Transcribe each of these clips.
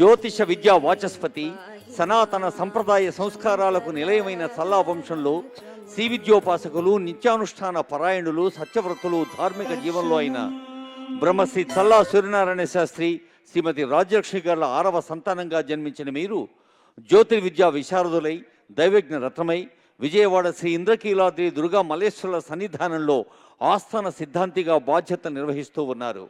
జ్యోతిష విద్యా వాచస్పతి సనాతన సంప్రదాయ సంస్కారాలకు నిలయమైన సల్లా వంశంలో శ్రీ విద్యోపాసకులు నిత్యానుష్ఠాన పరాయణులు సత్యవ్రతులు ధార్మిక జీవనంలో అయిన బ్రహ్మశ్రీ చల్లా సూర్యనారాయణ శాస్త్రి శ్రీమతి రాజ్యలక్ష్మి గారుల ఆరవ సంతానంగా జన్మించిన మీరు జ్యోతిర్విద్యా విశారదులై దైవజ్ఞ రత్నమై విజయవాడ శ్రీ ఇంద్రకీలాద్రి దుర్గా మల్లేశ్వరుల సన్నిధానంలో ఆస్థాన సిద్ధాంతిగా బాధ్యత నిర్వహిస్తూ ఉన్నారు.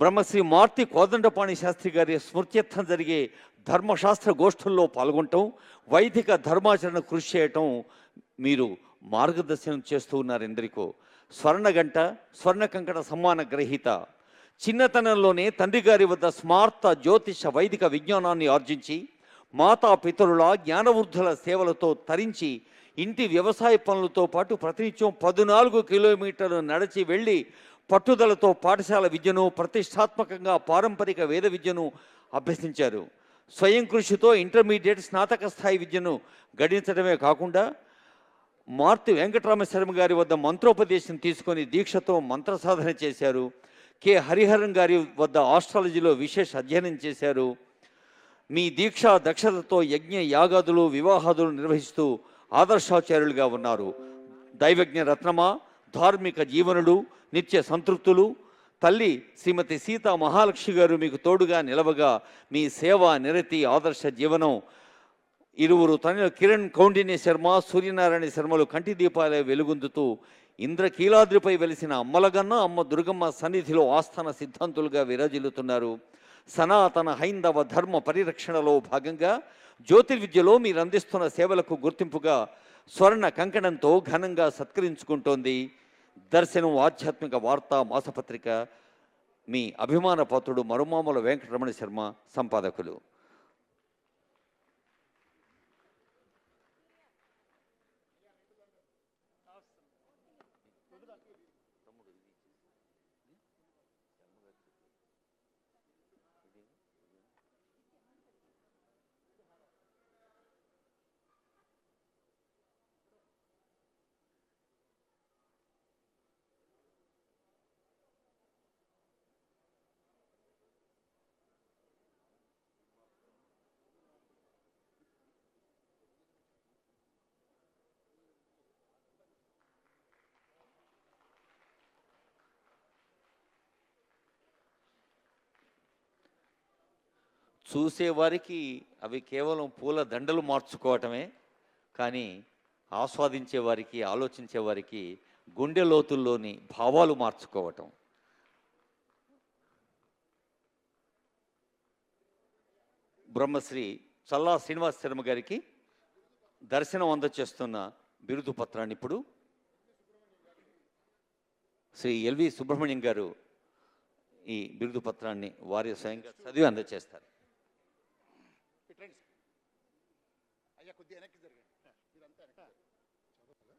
బ్రహ్మశ్రీ మార్తి కోదండపాణి శాస్త్రి గారి స్మృత్యర్థం జరిగే ధర్మశాస్త్ర గోష్ఠుల్లో పాల్గొనటం వైదిక ధర్మాచరణ కృషి చేయటం మీరు మార్గదర్శనం చేస్తూ ఉన్నారు ఎందరికో స్వర్ణగంట స్వర్ణ కంకణ సమ్మాన గ్రహీత. చిన్నతనంలోనే తండ్రి గారి వద్ద స్మార్త జ్యోతిష వైదిక విజ్ఞానాన్ని ఆర్జించి మాతా పితరుల జ్ఞానవృద్ధుల సేవలతో తరించి ఇంటి వ్యవసాయ పనులతో పాటు ప్రతినిత్యం పద్నాలుగు కిలోమీటర్లు నడిచి వెళ్ళి పట్టుదలతో పాఠశాల విద్యను ప్రతిష్టాత్మకంగా పారంపరిక వేద విద్యను అభ్యసించారు. స్వయం కృషితో ఇంటర్మీడియట్ స్నాతక స్థాయి విద్యను గడించడమే కాకుండా మార్తి వెంకటరామ శర్మ గారి వద్ద మంత్రోపదేశం తీసుకొని దీక్షతో మంత్ర సాధన చేశారు. కె. హరిహరన్ గారి వద్ద ఆస్ట్రాలజీలో విశేష అధ్యయనం చేశారు. మీ దీక్షా దక్షతతో యజ్ఞ యాగాదులు వివాహాదులు నిర్వహిస్తూ ఆదర్శాచార్యులుగా ఉన్నారు. దైవజ్ఞ రత్నమా ధార్మిక జీవనుడు నిత్య సంతృప్తులు. తల్లి శ్రీమతి సీతా మహాలక్ష్మి గారు మీకు తోడుగా నిలవగా మీ సేవ నిరతి ఆదర్శ జీవనం. ఇరువురు తన కిరణ్ కౌండిన్య శర్మ సూర్యనారాయణ శర్మలు కంటి దీపాలే వెలుగొందుతూ ఇంద్రకీలాద్రిపై వెలిసిన అమ్మలగన్న అమ్మ దుర్గమ్మ సన్నిధిలో ఆస్థాన సిద్ధాంతులుగా విరాజిల్లుతున్నారు. సనాతన హైందవ ధర్మ పరిరక్షణలో భాగంగా జ్యోతిర్విద్యలో మీరు అందిస్తున్న సేవలకు గుర్తింపుగా స్వర్ణ కంకణంతో ఘనంగా సత్కరించుకుంటోంది. దర్శనం ఆధ్యాత్మిక వార్తా మాసపత్రిక మీ అభిమాన పాత్రుడు మరుమామల వెంకటరమణ శర్మ సంపాదకులు. చూసేవారికి అవి కేవలం పూల దండలు మార్చుకోవటమే కానీ ఆస్వాదించే వారికి ఆలోచించే వారికి గుండె లోతుల్లోని భావాలు మార్చుకోవటం. బ్రహ్మశ్రీ చల్లా శ్రీనివాస్ శర్మ గారికి దర్శనం అందచేస్తున్న బిరుదు పత్రాన్ని ఇప్పుడు శ్రీ ఎల్వి సుబ్రహ్మణ్యం గారు ఈ బిరుదు పత్రాన్ని వారి స్వయంగా చదివి అందజేస్తారు అయ్యా కొద్దిగా వెనక్కి జరగండి. మీరంతా వెనక్కి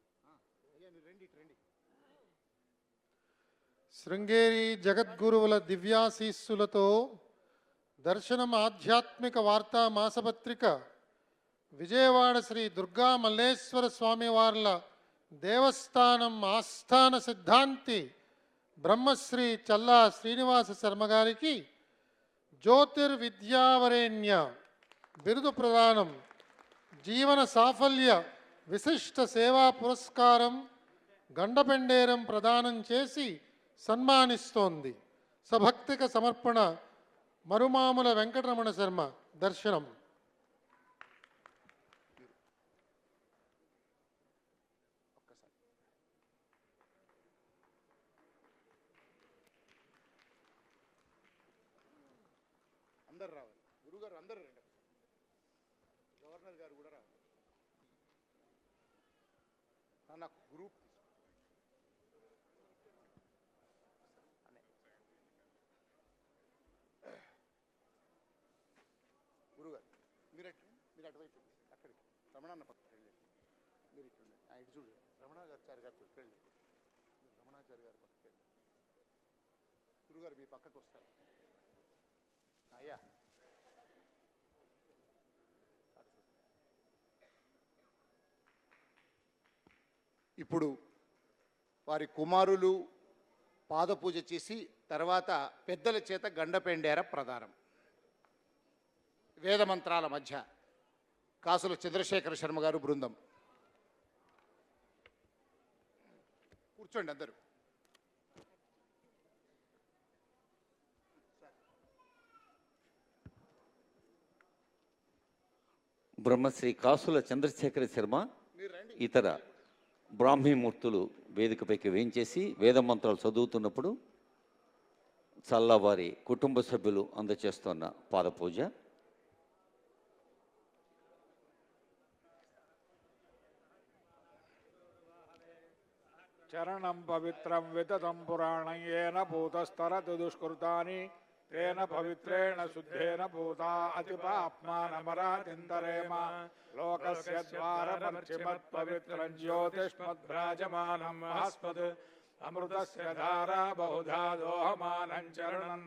అయ్యా మీరు రండి రండి. శృంగేరి జగద్గురువుల దివ్యాశీస్సులతో దర్శనం ఆధ్యాత్మిక వార్తా మాసపత్రిక విజయవాడ శ్రీ దుర్గా మల్లేశ్వర స్వామివార్ల దేవస్థానం ఆస్థాన సిద్ధాంతి బ్రహ్మశ్రీ చల్లా శ్రీనివాస శర్మ గారికి జ్యోతిర్విద్యావరేణ్య బిరుదు ప్రదానం. జీవన సాఫల్య విశిష్ట సేవా పురస్కారం గండపెండేరం ప్రదానం చేసి సన్మానిస్తోంది. సభక్తిక సమర్పణ మరుమాముల వెంకటరమణ శర్మ దర్శనం అందరు రావాలి గురుగారు అందరు రండి గవర్నర్ గారు కూడా రావాలి ఆ, నాకు గ్రూప్ గురుగారు మీరు అటు మీరు అటువైపు అక్కడికి. రమణాన్న పక్కకి వెళ్ళి మీరు ఇటు ఆ, ఇటు చూడు. రమణాచారి గారి పక్కకి వెళ్ళి రమణాచారి గారి పక్కకి వెళ్ళి గురుగారు మీ పక్కకు వస్తారు. అయ్యా. ఇప్పుడు వారి కుమారులు పాదపూజ చేసి తర్వాత పెద్దల చేత గండపెండేర ప్రదానం. వేద మంత్రాల మధ్య కాసుల చంద్రశేఖర శర్మ గారు బృందం. కూర్చోండి అందరూ. బ్రహ్మశ్రీ కాసుల చంద్రశేఖర శర్మ ఇతర బ్రాహ్మీమూర్తులు వేదికపైకి వేయించేసి వేద మంత్రాలు చదువుతున్నప్పుడు చల్లవారి కుటుంబ సభ్యులు అందచేస్తున్న పాదపూజ. చరణం పవిత్రం వితతం పురాణం ఏన భూతస్తరతు దుష్కృతాని తేన పవిత్రేణ శుద్ధేన భూతా అతిపాప్మానమరాతింతరేమ. లోకస్య ద్వారపరిచిమత్ పవిత్రం జ్యోతిష్మద్భ్రాజమానం మహస్మద్ అమృతస్య ధారా బహుధా దోహమానం చరణం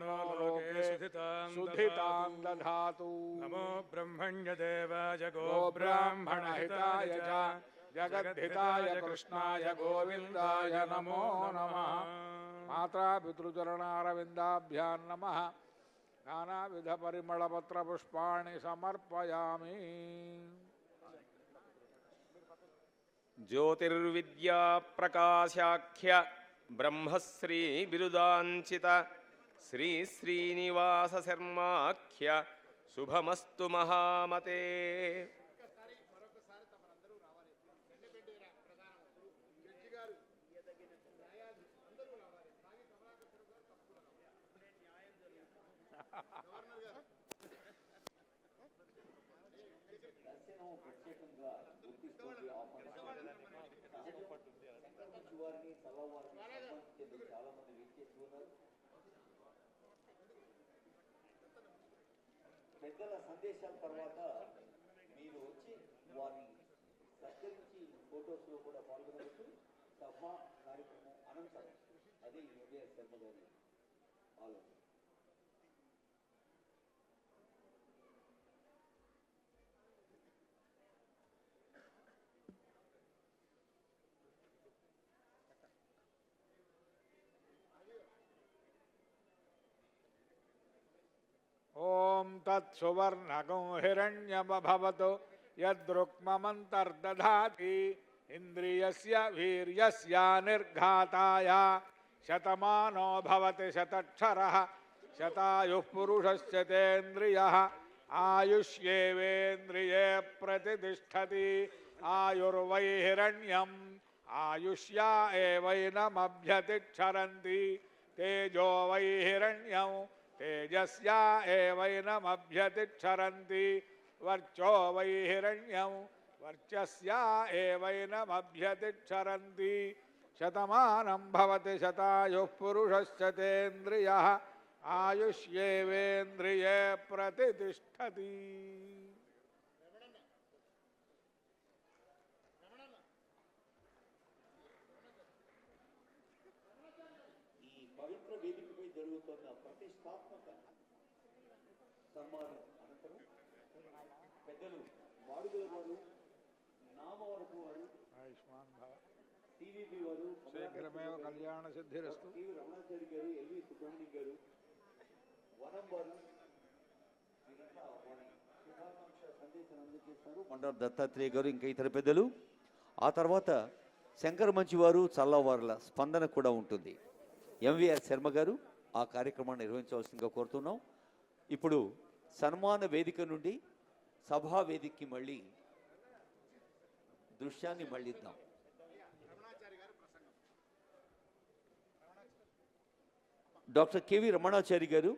సుధితాం దధాతు. నమో బ్రహ్మణ్యదేవాయ గో గో బ్రాహ్మణహితాయ చ. జగద్ధితాయ కృష్ణాయ గోవిందాయ నమో నమ. మాతా పితృచరణారవిందాభ్యాం నమ నానావిధ పరిమళపత్ర పుష్పాణి సమర్పయామి జ్యోతిర్విద్యా ప్రకాశాఖ్య పెద్దల సందేశాల తర్వాత మీరు వచ్చి వారిని సత్కరించి ఫోటోస్లో కూడా పాల్గొనవచ్చు. సభ కార్యక్రమం అనంతరం అది యోగేష్ శర్మ గారి ఆలోచన. यत्सुवर्णगो हिरण्यमभवतो यद्रुक्ममन्तर्दधाति इन्द्रियस्य वीर्यस्य निर्घाताय शतमानो भवति शतक्षरः शतायुः पुरुषस्य तेन्द्रियः आयुष्येवेन्द्रिये प्रतिष्ठति आयुर्वै हिरण्यम् आयुष्या एवैनमभ्यतिक्षरन्ति तेजो वै हिरण्यम् तेजस्या वर्चो वै हिरण्यं वर्चस्या शतमानं भवति शतायुः पुरुषश्च तेन्द्रियः आयुष्येवेन्द्रिये प्रतितिष्ठति జరుగుతున్న ప్రతిష్టాత్మక సన్మానం. అనంతరం పెద్దలు వారు నామవరపు వారు ఆయుష్మాన్ టీవీపీ వారు శీఘ్రమేవ కళ్యాణ సిద్ధిరస్తు. టీవీ రమణాచారి గారు ఎల్వి సుబ్రహ్మణ్యం గారు వనం వారు మండల దత్తాత్రేయ గారు ఇంకా ఇతర పెద్దలు. ఆ తర్వాత శంకర మంచి వారు చల్లవారుల స్పందన కూడా ఉంటుంది. ఎంవిఆర్ శర్మ గారు ఆ కార్యక్రమాన్ని నిర్వహించవలసిందిగా కోరుతున్నాం. ఇప్పుడు సన్మాన వేదిక నుండి సభా వేదికకి మళ్ళీ దృశ్యాన్ని మళ్ళిద్దాం. డాక్టర్ కెవి రమణాచారి గారు